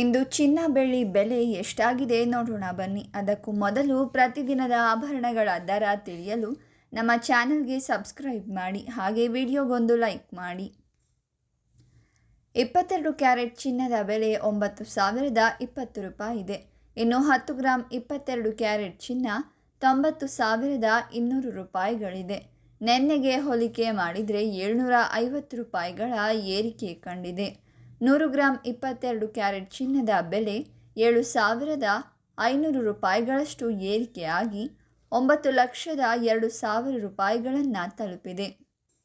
ಇಂದು ಚಿನ್ನ ಬೆಳ್ಳಿ ಬೆಲೆ ಎಷ್ಟಾಗಿದೆ ನೋಡೋಣ ಬನ್ನಿ. ಅದಕ್ಕೂ ಮೊದಲು ಪ್ರತಿದಿನದ ಆಭರಣಗಳ ದರ ತಿಳಿಯಲು ನಮ್ಮ ಚಾನಲ್ಗೆ ಸಬ್ಸ್ಕ್ರೈಬ್ ಮಾಡಿ, ಹಾಗೆ ವಿಡಿಯೋಗೊಂದು ಲೈಕ್ ಮಾಡಿ. ಇಪ್ಪತ್ತೆರಡು ಕ್ಯಾರೆಟ್ ಚಿನ್ನದ ಬೆಲೆ ಒಂಬತ್ತು ಸಾವಿರದ ಇಪ್ಪತ್ತು ರೂಪಾಯಿ ಇದೆ. ಇನ್ನು ಹತ್ತು ಗ್ರಾಂ ಇಪ್ಪತ್ತೆರಡು ಕ್ಯಾರೆಟ್ ಚಿನ್ನ ತೊಂಬತ್ತು ಸಾವಿರದ ಇನ್ನೂರು ರೂಪಾಯಿಗಳಿದೆ. ನೆನ್ನೆಗೆ ಹೋಲಿಕೆ ಮಾಡಿದರೆ ಏಳ್ನೂರ ಐವತ್ತು ರೂಪಾಯಿಗಳ ಏರಿಕೆ ಕಂಡಿದೆ. ನೂರು ಗ್ರಾಂ ಇಪ್ಪತ್ತೆರಡು ಕ್ಯಾರೆಟ್ ಚಿನ್ನದ ಬೆಲೆ ಏಳು ಸಾವಿರದ ಐನೂರು ರೂಪಾಯಿಗಳಷ್ಟು ಏರಿಕೆಯಾಗಿ ಒಂಬತ್ತು ಲಕ್ಷದ ಎರಡು ಸಾವಿರ ರೂಪಾಯಿಗಳನ್ನು ತಲುಪಿದೆ.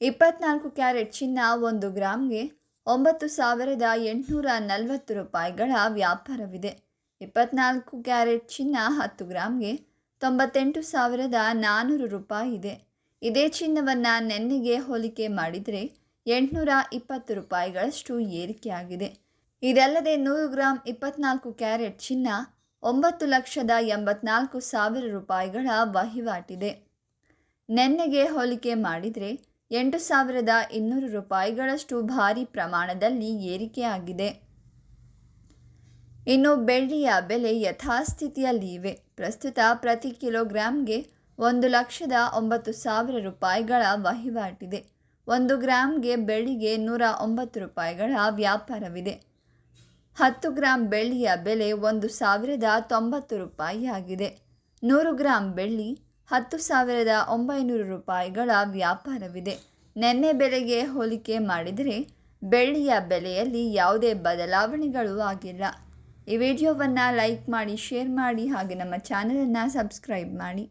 ಇಪ್ಪತ್ನಾಲ್ಕು ಕ್ಯಾರೆಟ್ ಚಿನ್ನ ಒಂದು ಗ್ರಾಮ್ಗೆ ಒಂಬತ್ತು ಸಾವಿರದ ಎಂಟುನೂರ ನಲವತ್ತು ರೂಪಾಯಿಗಳ ವ್ಯಾಪಾರವಿದೆ. ಇಪ್ಪತ್ನಾಲ್ಕು ಕ್ಯಾರೆಟ್ ಚಿನ್ನ ಹತ್ತು ಗ್ರಾಮ್ಗೆ ತೊಂಬತ್ತೆಂಟು ಸಾವಿರದ ನಾನ್ನೂರು ರೂಪಾಯಿ ಇದೆ. ಇದೇ ಚಿನ್ನವನ್ನು ನೆನ್ನೆಗೆ ಹೋಲಿಕೆ ಮಾಡಿದರೆ ಎಂಟುನೂರ ಇಪ್ಪತ್ತು ರೂಪಾಯಿಗಳಷ್ಟು ಏರಿಕೆಯಾಗಿದೆ. ಇದಲ್ಲದೆ ನೂರು ಗ್ರಾಂ ಇಪ್ಪತ್ನಾಲ್ಕು ಕ್ಯಾರೆಟ್ ಚಿನ್ನ, ಒಂಬತ್ತು ಲಕ್ಷದ ಎಂಬತ್ನಾಲ್ಕು ಸಾವಿರ ರೂಪಾಯಿಗಳ ವಹಿವಾಟಿದೆ. ನೆನ್ನೆಗೆ ಹೋಲಿಕೆ ಮಾಡಿದರೆ ಎಂಟು ಸಾವಿರದ ಇನ್ನೂರು ರೂಪಾಯಿಗಳಷ್ಟು ಭಾರಿ ಪ್ರಮಾಣದಲ್ಲಿ ಏರಿಕೆಯಾಗಿದೆ. ಇನ್ನು ಬೆಳ್ಳಿಯ ಬೆಲೆ ಯಥಾಸ್ಥಿತಿಯಲ್ಲಿ ಇವೆ ಪ್ರಸ್ತುತ ಪ್ರತಿ ಕಿಲೋಗ್ರಾಂಗೆ ಒಂದು ಲಕ್ಷದ ಒಂಬತ್ತು ಸಾವಿರ ರೂಪಾಯಿಗಳ ವಹಿವಾಟಿದೆ. ಒಂದು ಗ್ರಾಮ್ಗೆ ಬೆಳ್ಳಿಗೆ ನೂರ ಒಂಬತ್ತು ರೂಪಾಯಿಗಳ ವ್ಯಾಪಾರವಿದೆ. ಹತ್ತು ಗ್ರಾಂ ಬೆಳ್ಳಿಯ ಬೆಲೆ ಒಂದು ಸಾವಿರದ ತೊಂಬತ್ತು ರೂಪಾಯಿ ಆಗಿದೆ ನೂರು ಗ್ರಾಂ ಬೆಳ್ಳಿ ಹತ್ತು ಸಾವಿರದ ಒಂಬೈನೂರು ರೂಪಾಯಿಗಳ ವ್ಯಾಪಾರವಿದೆ. ನೆನ್ನೆ ಬೆಲೆಗೆ ಹೋಲಿಕೆ ಮಾಡಿದರೆ ಬೆಳ್ಳಿಯ ಬೆಲೆಯಲ್ಲಿ ಯಾವುದೇ ಬದಲಾವಣೆಗಳು ಆಗಿಲ್ಲ. ಈ ವಿಡಿಯೋವನ್ನು ಲೈಕ್ ಮಾಡಿ, ಶೇರ್ ಮಾಡಿ ಹಾಗೆ ನಮ್ಮ ಚಾನಲನ್ನು ಸಬ್ಸ್ಕ್ರೈಬ್ ಮಾಡಿ.